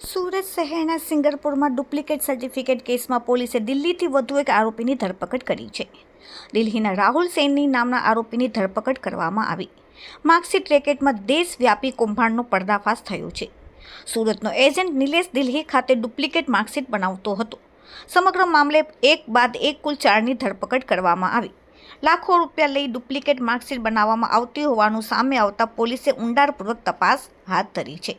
સુરત શહેરના સિંગરપુરમાં duplicate certificate કેસમાં પોલીસે દિલ્હીથી વધુ એક આરોપીની ધરપકડ કરી છે. દિલ્હીના રાહુલ સેનની નામના આરોપીની ધરપકડ કરવામાં આવી. માર્કશીટ રેકેટમાં દેશવ્યાપી કૌભાંડનો પર્દાફાશ થયો છે. સુરતનો એજન્ટ નિલેશ દિલ્હી ખાતે ડુપ્લિકેટ માર્કશીટ બનાવતો હતો. સમગ્ર મામલે એક બાદ એક કુલ ચારની ધરપકડ કરવામાં આવી. લાખો રૂપિયા લઈ ડુપ્લિકેટ માર્કશીટ બનાવવામાં આવતી હોવાનું સામે આવતા પોલીસે ઊંડાણપૂર્વક તપાસ હાથ ધરી છે.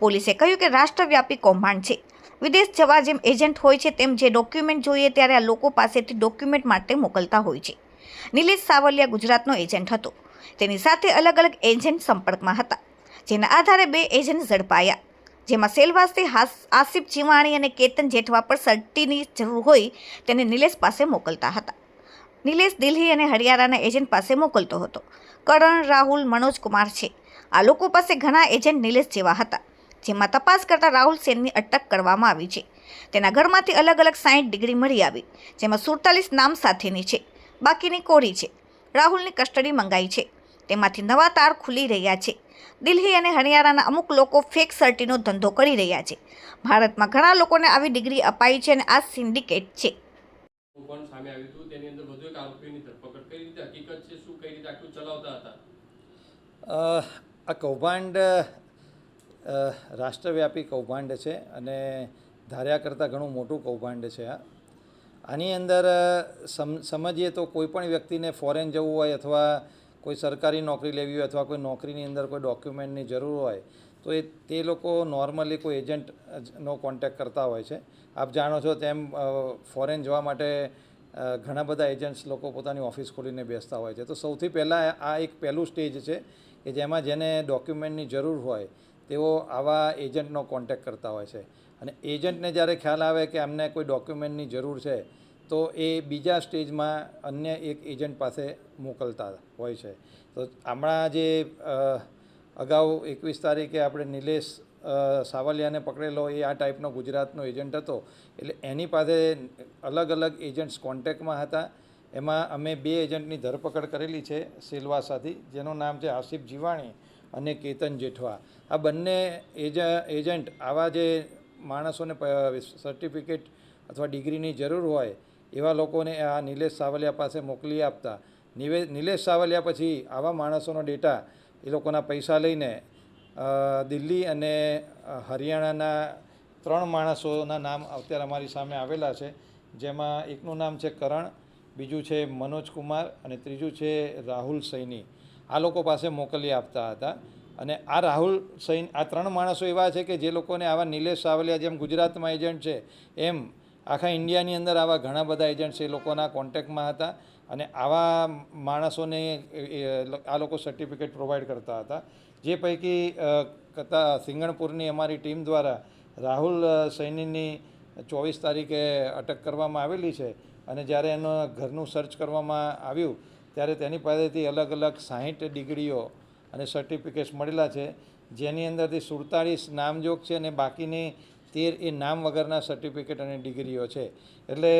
પોલીસે કહ્યું કે રાષ્ટ્રવ્યાપી કૌભાંડ છે. વિદેશ જવા જેમ એજન્ટ હોય છે તેમ જે ડોક્યુમેન્ટ જોઈએ ત્યારે આ લોકો પાસેથી ડોક્યુમેન્ટ માટે મોકલતા હોય છે. નિલેશ સાવલિયા ગુજરાતનો એજન્ટ હતો. તેની સાથે અલગ અલગ એજન્ટ સંપર્કમાં હતા, જેના આધારે બે એજન્ટ ઝડપાયા. જેમાં સેલવાસથી આસિફ જીવાણી અને કેતન જેઠવા પર સર્ટીની જરૂર હોય તેને નિલેશ પાસે મોકલતા હતા. નિલેશ દિલ્હી અને હરિયાણાના એજન્ટ પાસે મોકલતો હતો. કરણ, રાહુલ મનોજ કુમાર છે. આ લોકો પાસે ઘણા એજન્ટ નિલેશ જેવા હતા જેમાં તપાસ કરતા રાહુલ સેનની અટક કરવામાં આવી છે. તેના ઘરમાંથી અલગ અલગ સાઠ ડિગ્રી મળી આવી જેમાં સુડતાલીસ નામ સાથેની છે બાકીની કોરી છે. રાહુલની કસ્ટડી મંગાઈ છે તેમાંથી નવા તાર ખુલી રહ્યા છે. દિલ્હી અને હરિયાણાના અમુક લોકો ફેક સર્ટીનો ધંધો કરી રહ્યા છે. ભારતમાં ઘણા લોકોને આવી ડિગ્રી અપાઈ છે અને આ સિન્ડિકેટ છે. પણ સામે આવ્યું હતું તેની અંદર વધુ એક આરોપીની ધરપકડ. કઈ રીતે હકીકત છે? શું કઈ રીતે આખું ચલાવતા હતા? આ કૌભાંડ રાષ્ટ્રવ્યાપી કૌભાંડ છે અને ધાર્યા કરતાં ઘણું મોટું કૌભાંડ છે આ. આની અંદર સમ, સમજીએ તો કોઈ પણ વ્યક્તિને ફોરેન જવું હોય અથવા કોઈ સરકારી નોકરી લેવી હોય અથવા કોઈ નોકરીની અંદર કોઈ ડોક્યુમેન્ટની જરૂર હોય, તો એ, તે લોકો નોર્મલી કોઈ એજન્ટનો કોન્ટેક્ટ કરતા હોય છે. આપ જાણો છો તેમ ફોરેન જવા માટે ઘણા બધા એજન્ટ્સ લોકો પોતાની ઓફિસ ખોલીને બેસતા હોય છે. તો સૌથી પહેલાં આ એક પહેલું સ્ટેજ છે કે જેમાં જેને ડોક્યુમેન્ટની જરૂર હોય, તેઓ આવા એજન્ટનો કોન્ટેક કરતા હોય છે. અને એજન્ટને જ્યારે ખ્યાલ આવે કે અમને કોઈ ડોક્યુમેન્ટની જરૂર છે, તો એ બીજા સ્ટેજમાં અન્ય એક એજન્ટ પાસે મોકલતા હોય છે. તો હમણાં જે અગાઉ એકવીસ તારીખે આપણે નિલેશ સાવલિયાને પકડેલો એ આ ટાઈપનો ગુજરાતનો એજન્ટ હતો. એટલે એની પાસે અલગ અલગ એજન્ટ્સ કોન્ટેક્ટમાં હતા. એમાં અમે બે એજન્ટની ધરપકડ કરેલી છે સેલવાસાથી, જેનું નામ છે આસિફ જીવાણી અને કેતન જેઠવા. આ બંને એજ, એજન્ટ આવા જે માણસોને સર્ટિફિકેટ અથવા ડિગ્રીની જરૂર હોય, એવા લોકોને આ નિલેશ સાવલિયા પાસે મોકલી આપતા. નિવે, નિલેશ સાવલિયા પછી આવા માણસોનો ડેટા, એ લોકોના પૈસા લઈને દિલ્હી અને હરિયાણાના ત્રણ માણસોના નામ અત્યારે અમારી સામે આવેલા છે, જેમાં એકનું નામ છે કરણ બીજું છે મનોજ કુમાર અને ત્રીજું છે રાહુલ સૈની. આ લોકો પાસે મોકલી આપતા હતા. અને આ રાહુલ સૈન, આ ત્રણ માણસો એવા છે કે જે લોકોને આવા નિલેશ સાવલિયા જેમ ગુજરાતમાં એજન્ટ છે, એમ આખા ઇન્ડિયાની અંદર આવા ઘણા બધા એજન્ટ્સ એ લોકોના કોન્ટેક્ટમાં હતા અને આવા માણસોને આ લોકો સર્ટિફિકેટ પ્રોવાઈડ કરતા હતા. જે પૈકી કતા સિંગણપુરની અમારી ટીમ દ્વારા રાહુલ સૈનીની ચોવીસ તારીખે અટક કરવામાં આવેલી છે અને જ્યારે એનું ઘરનું સર્ચ કરવામાં આવ્યું, ત્યારે તેની પાસેથી અલગ અલગ સાહીઠ ડિગ્રીઓ અને સર્ટિફિકેટ્સ મળેલા છે, જેની અંદરથી સુડતાળીસ નામજોગ છે અને બાકીની તેર એ નામ વગરના સર્ટિફિકેટ અને ડિગ્રીઓ છે. એટલે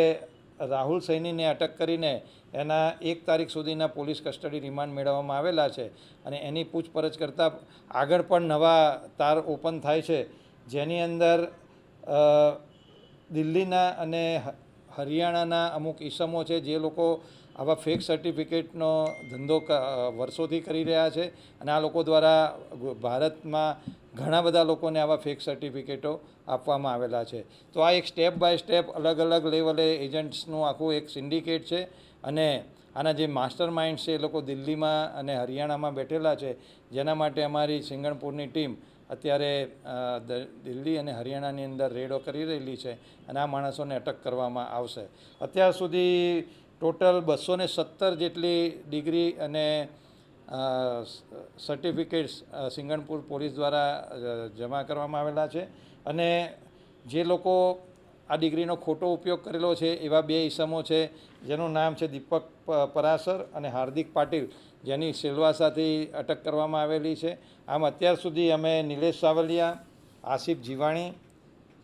રાહુલ સૈનીને અટક કરીને એના એક તારીખ સુધીના પોલીસ કસ્ટડી રિમાન્ડ મેળવવામાં આવેલા છે અને એની પૂછપરછ કરતાં આગળ પણ નવા તાર ઓપન થાય છે, જેની અંદર દિલ્હીના અને હરિયાણાના અમુક ઈસમો છે, જે લોકો આવા ફેક સર્ટિફિકેટનો ધંધો વર્ષોથી કરી રહ્યા છે અને આ લોકો દ્વારા ભારતમાં ઘણા બધા લોકોને આવા ફેક સર્ટિફિકેટો આપવામાં આવેલા છે. તો આ એક સ્ટેપ બાય સ્ટેપ અલગ અલગ લેવલે એજન્ટ્સનું આખું એક સિન્ડિકેટ છે અને આના જે માસ્ટર માઇન્ડ છે એ લોકો દિલ્હીમાં અને હરિયાણામાં બેઠેલા છે. જેના માટે અમારી સિંગણપુરની ટીમ અત્યારે દિલ્હી અને હરિયાણાની અંદર રેડો કરી રહેલી છે અને આ માણસોને અટક કરવામાં આવશે. અત્યાર સુધી ટોટલ બસો સત્તર જેટલી ડિગ્રી અને સર્ટિફિકેટ્સ સિંગણપુર પોલીસ દ્વારા જમા કરવામાં આવેલા છે. અને જે લોકો આ ડિગ્રીનો ખોટો ઉપયોગ કરેલો છે એવા બે ઈસમો છે, જેનું નામ છે દીપક પરાસર અને હાર્દિક પાટીલ, જેની સેલવાસાથી અટક કરવામાં આવેલી છે. આમ અત્યાર સુધી અમે નિલેશ સાવલિયા, આસિફ જીવાણી,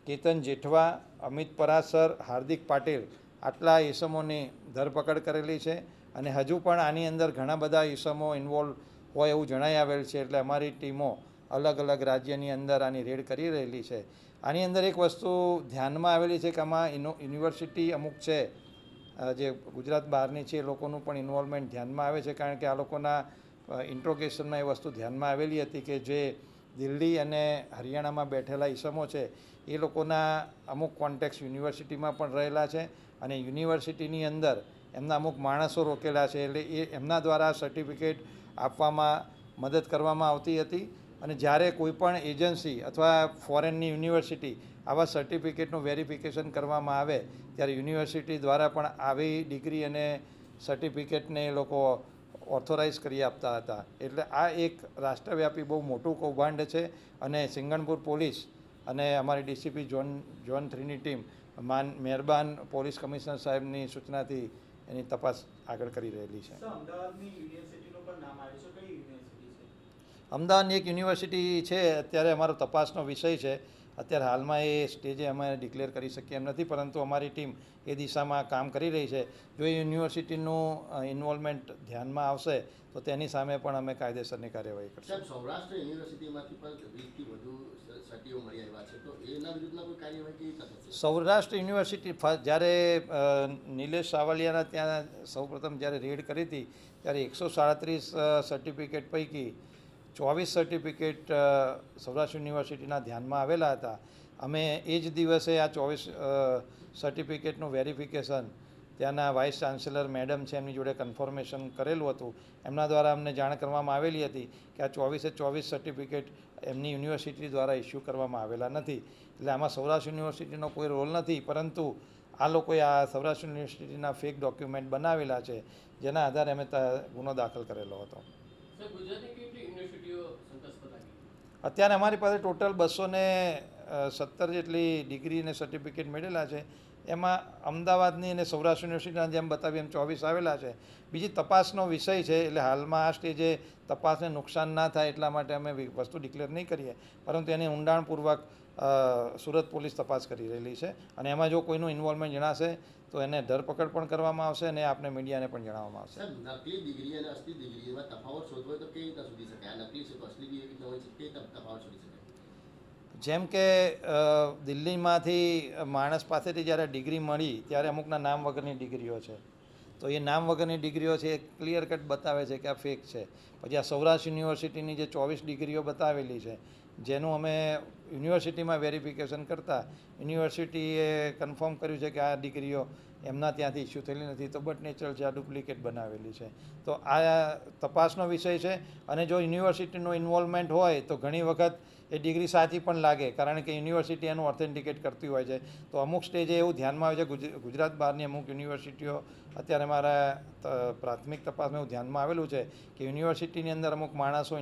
કેતન જેઠવા, અમિત પરાસર, હાર્દિક પાટીલ આટલા ઈસમોની ધરપકડ કરેલી છે અને હજુ પણ આની અંદર ઘણા બધા ઈસમો ઇન્વોલ્વ હોય એવું જણાઈ આવેલ છે, એટલે અમારી ટીમો અલગ અલગ રાજ્યની અંદર આની રેડ કરી રહેલી છે. આની અંદર એક વસ્તુ ધ્યાનમાં આવેલી છે કે આમાં યુનિવર્સિટી અમુક છે જે ગુજરાત બહારની છે એ લોકોનું પણ ઇન્વોલ્વમેન્ટ ધ્યાનમાં આવે છે કારણ કે આ લોકોના ઇન્ટ્રોગેશનમાં એ વસ્તુ ધ્યાનમાં આવેલી હતી કે જે દિલ્હી અને હરિયાણામાં બેઠેલા ઈસમો છે એ લોકોના અમુક કોન્ટેક્સ યુનિવર્સિટીમાં પણ રહેલા છે અને યુનિવર્સિટીની અંદર એમના અમુક માણસો રોકેલા છે એટલે એ એમના દ્વારા સર્ટિફિકેટ આપવામાં મદદ કરવામાં આવતી હતી અને જ્યારે કોઈ પણ એજન્સી અથવા ફોરેનની યુનિવર્સિટી આવા સર્ટિફિકેટનું વેરિફિકેશન કરવામાં આવે, ત્યારે યુનિવર્સિટી દ્વારા પણ આવી ડિગ્રી અને સર્ટિફિકેટને એ લોકો ઓથોરાઇઝ કરી આપતા હતા. એટલે આ એક રાષ્ટ્રવ્યાપી બહુ મોટું કૌભાંડ છે અને સિંગણપુર પોલીસ અને અમારી ડીસીપી ઝોન ઝોન થ્રીની ટીમ માન, મહેરબાન પોલીસ કમિશનર સાહેબની સૂચનાથી એની તપાસ આગળ કરી રહેલી છે. અમદાવાદની એક યુનિવર્સિટી છે અત્યારે અમારો તપાસનો વિષય છે. અત્યારે હાલમાં એ સ્ટેજે અમે ડિક્લેર કરી શકીએ એમ નથી પરંતુ અમારી ટીમ એ દિશામાં કામ કરી રહી છે. જો એ યુનિવર્સિટીનું ઇન્વોલ્વમેન્ટ ધ્યાનમાં આવશે તો તેની સામે પણ અમે કાયદેસરની કાર્યવાહી કરીશું. સૌરાષ્ટ્ર યુનિવર્સિટીમાંથી પણ વીસથી વધુ સ- મળી આવ્યા છે તો એના વિરુદ્ધમાં કોઈ કાર્યવાહી કેવી રીતે થશે? સૌરાષ્ટ્ર યુનિવર્સિટી જ્યારે નિલેશ સાવલિયાના ત્યાં સૌપ્રથમ જ્યારે રેડ કરી હતી ત્યારે એકસો સાડત્રીસ સર્ટિફિકેટ પૈકી ચોવીસ સર્ટિફિકેટ સૌરાષ્ટ્ર યુનિવર્સિટીના ધ્યાનમાં આવેલા હતા. અમે એ જ દિવસે આ ચોવીસ સર્ટિફિકેટનું વેરિફિકેશન ત્યાંના વાઇસ ચાન્સેલર મેડમ છે, એમની જોડે કન્ફર્મેશન કરેલું હતું. એમના દ્વારા અમને જાણ કરવામાં આવેલી હતી કે આ ચોવીસે ચોવીસ સર્ટિફિકેટ એમની યુનિવર્સિટી દ્વારા ઇસ્યુ કરવામાં આવેલા નથી. એટલે આમાં સૌરાષ્ટ્ર યુનિવર્સિટીનો કોઈ રોલ નથી, પરંતુ આ લોકોએ આ સૌરાષ્ટ્ર યુનિવર્સિટીના ફેક ડોક્યુમેન્ટ બનાવેલા છે, જેના આધારે અમે ગુનો દાખલ કરેલો હતો. અત્યારે અમારી પાસે ટોટલ બસો ને સત્તર જેટલી ડિગ્રી અને સર્ટિફિકેટ મેળવેલા છે. એમાં અમદાવાદની અને સૌરાષ્ટ્ર યુનિવર્સિટીના જેમ બતાવી એમ ચોવીસ આવેલા છે. બીજી તપાસનો વિષય છે, એટલે હાલમાં આ સ્ટેજે તપાસને નુકસાન ના થાય એટલા માટે અમે વસ્તુ ડિક્લેર નહીં કરીએ. પરંતુ એની ઊંડાણપૂર્વક સુરત પોલીસ તપાસ કરી રહેલી છે. અને એમાં જો કોઈનું ઇન્વોલ્વમેન્ટ જણાશે તો એને ધરપકડ પણ કરવામાં આવશે અને આપને મીડિયાને પણ જણાવવામાં આવશે. નકલી ડિગ્રી અને અસલી ડિગ્રી એમાં તફાવત શોધવો તો કેવી રીતે શોધી શકાય આ નકલી છે તો અસલી ડિગ્રી હોય છે? રીતે તફાવત શોધી શકાય જેમ કે દિલ્હીમાંથી માણસ પાસેથી જ્યારે ડિગ્રી મળી ત્યારે અમુકના નામ વગરની ડિગ્રીઓ છે. તો એ નામ વગરની ડિગ્રીઓ છે એ ક્લિયર કટ બતાવે છે કે આ ફેક છે. પછી આ સૌરાષ્ટ્ર યુનિવર્સિટીની જે ચોવીસ ડિગ્રીઓ બતાવેલી છે, જેનું અમે યુનિવર્સિટીમાં વેરિફિકેશન કરતાં, યુનિવર્સિટીએ કન્ફર્મ કર્યું છે કે આ ડિગ્રીઓ એમના ત્યાંથી ઇસ્યુ થયેલી નથી. તો બટ નેચરલ છે, આ ડુપ્લિકેટ બનાવેલી છે. તો આ તપાસનો વિષય છે. અને જો યુનિવર્સિટીનો ઇન્વોલ્વમેન્ટ હોય, તો ઘણી વખત એ ડિગ્રી સાચી પણ લાગે. કારણ કે યુનિવર્સિટી એનું ઓથેન્ટિકેટ કરતી હોય છે. તો અમુક સ્ટેજે એવું ધ્યાનમાં આવે છે. ગુજ- ગુજરાત બહારની અમુક યુનિવર્સિટીઓ અત્યારે મારા પ્રાથમિક તપાસમાં એવું ધ્યાનમાં આવેલું છે કે યુનિવર્સિટીની અંદર અમુક માણસો